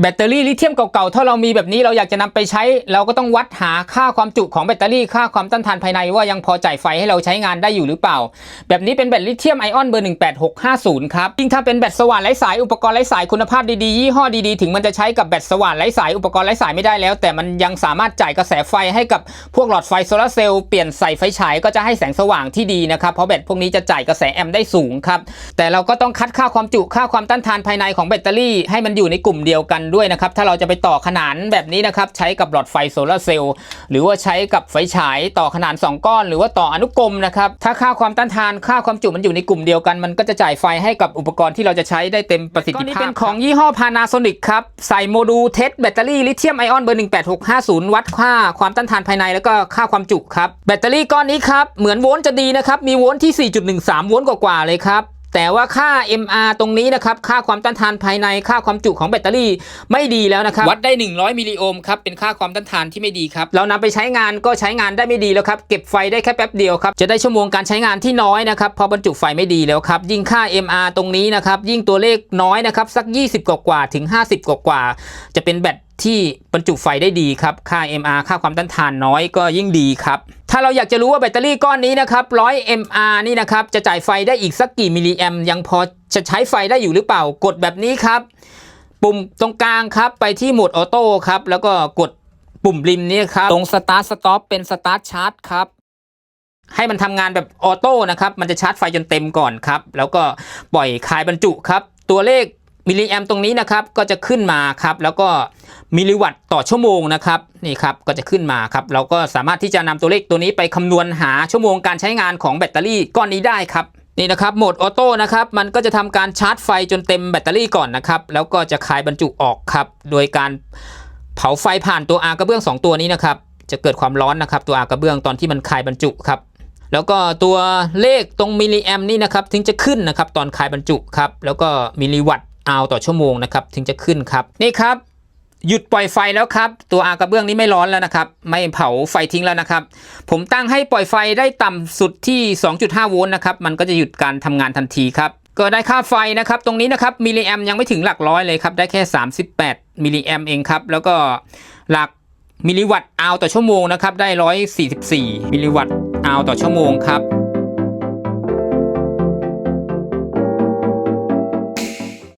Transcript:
แบตเตอรี่ลิเธียมเก่าๆ ถ้าเรามีแบบนี้เราอยากจะนำไปใช้ เราก็ต้องวัดหาค่าความจุของแบตเตอรี่ค่าความต้านทานภายในว่ายังพอจ่ายไฟให้เราใช้งานได้อยู่หรือเปล่า แบบนี้เป็นแบตลิเธียมไอออนเบอร์ 18650 ครับยิ่งถ้าเป็นแบตสว่านไร้สายอุปกรณ์ไร้สายคุณภาพดีๆ ยี่ห้อดีๆ ถึงมันจะใช้กับแบตสว่านไร้สายอุปกรณ์ไร้สายไม่ได้แล้ว แต่มันยังสามารถจ่ายกระแสไฟให้กับพวกหลอดไฟโซลาร์เซลล์เปลี่ยนใส่ไฟฉายก็จะให้แสงสว่างที่ดีนะครับเพราะแบตพวกนี้จะจ่ายกระแสแอมป์ได้สูงครับแต่เราก็ต้องคัดค่าความจุค่าความต้านทานภายในของแบตเตอรี่ให้มันอยู่ในกลุ่มเดียวกันด้วยนะครับ ถ้าเราจะไปต่อขนานแบบนี้นะครับ ใช้กับหลอดไฟโซลาร์เซลล์หรือว่าใช้กับไฟฉายต่อขนาน 2 ก้อน หรือว่าต่ออนุกรมนะครับ ถ้าค่าความต้านทานค่าความจุมันอยู่ในกลุ่มเดียวกัน มันก็จะจ่ายไฟให้กับอุปกรณ์ที่เราจะใช้ได้เต็มประสิทธิภาพนี้เป็นของยี่ห้อ Panasonic ครับใส่โมดูลเทสแบตเตอรี่ลิเธียมไอออนเบอร์18650 วัดค่าความต้านทานภายในแล้วก็ค่าความจุครับแบตเตอรี่ก้อนนี้ครับเหมือนโวลต์จะดีนะครับมีโวลต์ที่ 4.13 โวลต์กว่าๆเลยครับ แต่ว่าค่า MR ตรงนี้นะครับ ค่าความต้านทานภายในค่าความจุของแบตเตอรี่ไม่ดีแล้วนะครับ วัดได้ 100 มิลลิโอห์มครับ เป็นค่าความต้านทานที่ไม่ดีครับ เรานำไปใช้งานก็ใช้งานได้ไม่ดีแล้วครับ เก็บไฟได้แค่แป๊บเดียวครับ จะได้ชั่วโมงการใช้งานที่น้อยนะครับเพราะบรรจุไฟไม่ดีแล้วครับ ยิ่งค่า MR ตรงนี้นะครับ ยิ่งตัวเลขน้อยนะครับ สัก 20 กว่าๆถึง 50 กว่าๆจะเป็นแบต ที่บรรจุไฟได้ดีครับ ค่า MR ค่าความต้านทานน้อยก็ยิ่งดีครับ ถ้าเราอยากจะรู้ว่าแบตเตอรี่ก้อนนี้นะครับ 100 mAh นี่นะครับ จะจ่ายไฟได้อีกสักกี่มิลลิแอมยังพอจะใช้ไฟได้อยู่หรือเปล่า กดแบบนี้ครับ ปุ่มตรงกลางครับไปที่โหมดออโต้ครับ แล้วก็กดปุ่มริมนี้ครับ ตรง Start Stop เป็น Start Charge ครับให้มันทำงานแบบออโต้นะครับ มันจะชาร์จไฟจนเต็มก่อนครับ แล้วก็ปล่อยคายบรรจุครับ ตัวเลข มิลลิแอมตรงนี้นะครับก็จะขึ้นมาครับแล้วก็มิลลิวัตต์ต่อชั่วโมงนะครับนี่ครับก็จะขึ้นมาครับเราก็สามารถที่จะนำตัวเลขตัวนี้ไปคำนวณหาชั่วโมงการใช้งานของแบตเตอรี่ก้อนนี้ได้ครับนี่นะครับโหมดออโต้นะครับมันก็จะทำการชาร์จไฟจนเต็มแบตเตอรี่ก่อนนะครับแล้วก็จะคายบรรจุออกครับโดยการเผาไฟผ่านตัวอากระเบื้อง 2 ตัวนี้นะครับจะเกิดความร้อนนะครับตัวอากระเบื้องตอนที่มันคายบรรจุครับแล้วก็ตัวเลขตรงมิลลิแอมนี่นะครับถึงจะขึ้นนะครับตอนคายบรรจุครับแล้วก็มิลลิวัตต เอาต่อชั่วโมงนะครับถึงจะขึ้นครับนี่ครับหยุดปล่อยไฟแล้วครับ ตัวอากระเบื้องนี้ไม่ร้อนแล้วนะครับ ไม่เผาไฟทิ้งแล้วนะครับ ผมตั้งให้ปล่อยไฟได้ต่ำสุดที่ 2.5 โวลต์นะครับ มันก็จะหยุดการทำงานทันทีครับ ก็ได้ค่าไฟนะครับ ตรงนี้นะครับมิลลิแอมยังไม่ถึงหลักร้อยเลยครับ ได้แค่ 38 มิลลิแอมเองครับ แล้วก็หลักมิลลิวัตต์เอาต่อชั่วโมงนะครับ ได้ 144 มิลลิวัตต์เอาต่อชั่วโมงครับ